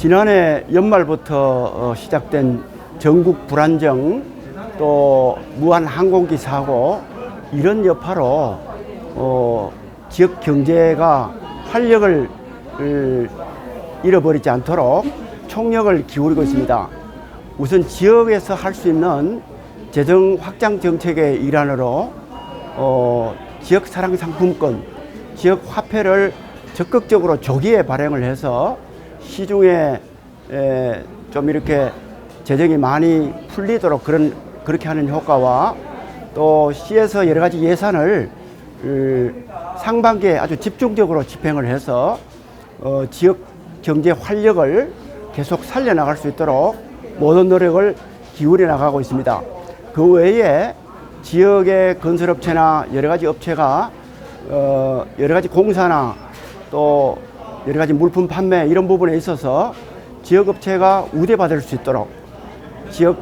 지난해 연말부터 어, 시작된 전국 불안정 또 무한 항공기 사고 이런 여파로 어, 지역 경제가 활력을 을, 잃어버리지 않도록 총력을 기울이고 있습니다. 우선 지역에서 할 수 있는 재정 확장 정책의 일환으로 어, 지역 사랑 상품권, 지역 화폐를 적극적으로 조기에 발행을 해서 시중에 에, 좀 이렇게 재정이 많이 풀리도록 그런 그렇게 하는 효과와 또 시에서 여러 가지 예산을 을, 상반기에 아주 집중적으로 집행을 해서 어, 지역 경제 활력을 계속 살려나갈 수 있도록 모든 노력을 기울여 나가고 있습니다. 그 외에 지역의 건설업체나 여러 가지 업체가 어, 여러 가지 공사나 또 여러 가지 물품 판매 이런 부분에 있어서 지역 업체가 우대받을 수 있도록 지역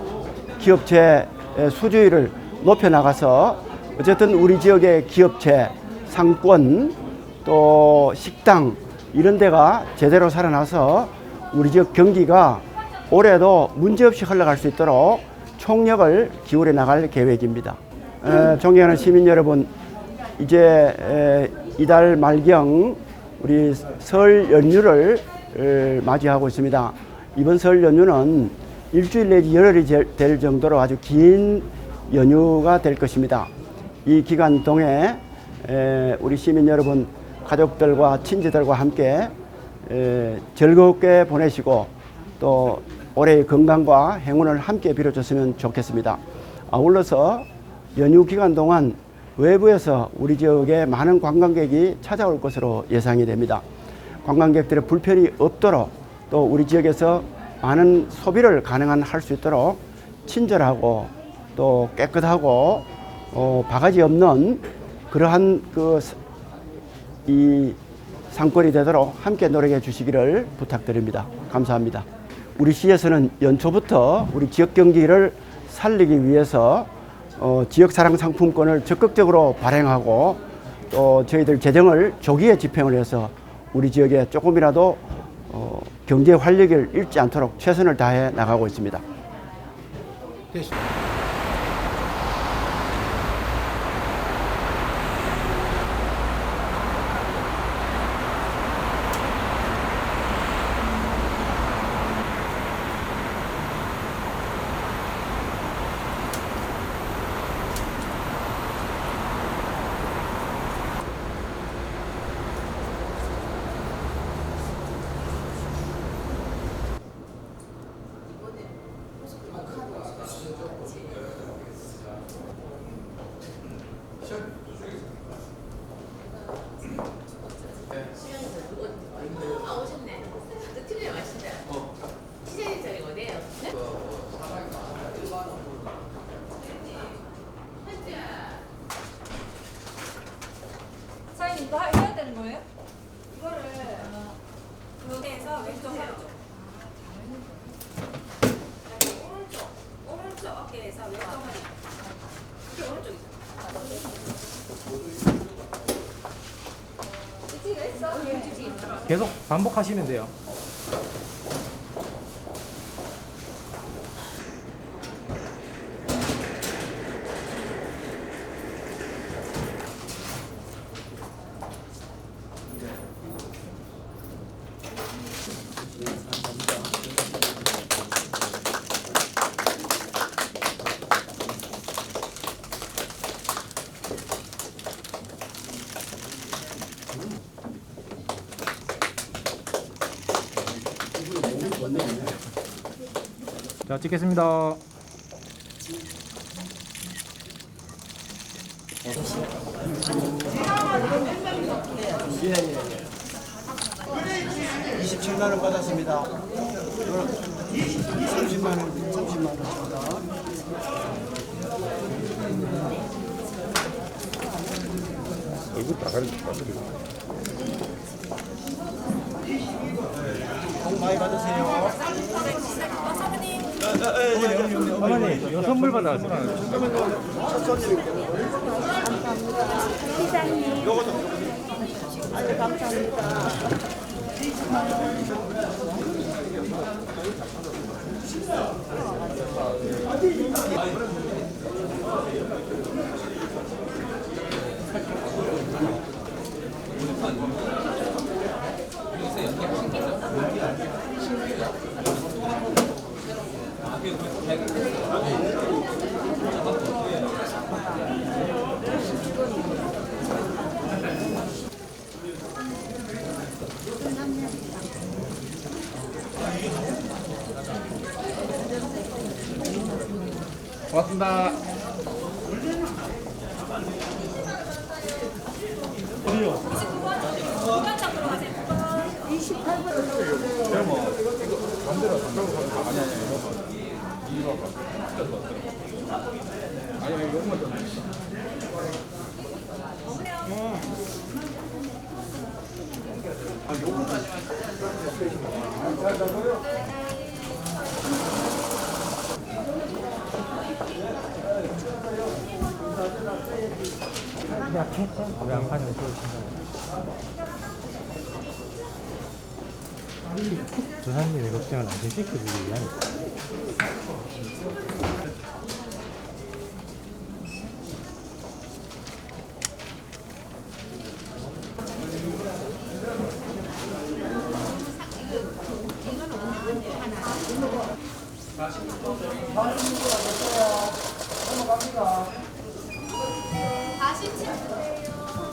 기업체의 수주율을 높여 나가서 어쨌든 우리 지역의 기업체, 상권, 또 식당 이런 데가 제대로 살아나서 우리 지역 경기가 올해도 문제없이 흘러갈 수 있도록 총력을 기울여 나갈 계획입니다. 에, 존경하는 시민 여러분, 이제 에, 이달 말경 우리 설 연휴를 에, 맞이하고 있습니다. 이번 설 연휴는 일주일 내지 열흘이 제- 될 정도로 아주 긴 연휴가 될 것입니다. 이 기간 동에 에, 우리 시민 여러분 가족들과 친지들과 함께 에, 즐겁게 보내시고 또 올해의 건강과 행운을 함께 빌어줬으면 좋겠습니다. 아울러서 연휴 기간 동안 외부에서 우리 지역에 많은 관광객이 찾아올 것으로 예상이 됩니다. 관광객들의 불편이 없도록 또 우리 지역에서 많은 소비를 가능한 할 수 있도록 친절하고 또 깨끗하고 어, 바가지 없는 그러한 그 이 상권이 되도록 함께 노력해 주시기를 부탁드립니다. 감사합니다. 우리 시에서는 연초부터 우리 지역 경기를 살리기 위해서 어, 지역 사랑 상품권을 적극적으로 발행하고 또 저희들 재정을 조기에 집행을 해서 우리 지역에 조금이라도 어, 경제 활력을 잃지 않도록 최선을 다해 나가고 있습니다. 아 오셨네. 그 틀려 마시다. 시장님 자리 어디에요? 네? 사장님 이거 하- 해야 되는 거예요? 이거를 여기에서 계속 반복하시면 돼요. 자, 찍겠습니다. 예, 예. 27만 원 받았습니다. 30만 원, 30만 원 줍니다. 얼굴 나가는 것 같아요. 복 많이 받으세요. 어머니, 선물 받아왔어요. 시장님. 아유, 감사합니다. 고맙습니다. 구간장 들어가세요. 왜안 파는 거 조사님의 걱정을 안심 시켜주기 위함이다.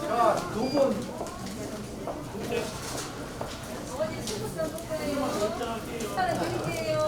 자, 두분 하나 드릴게요.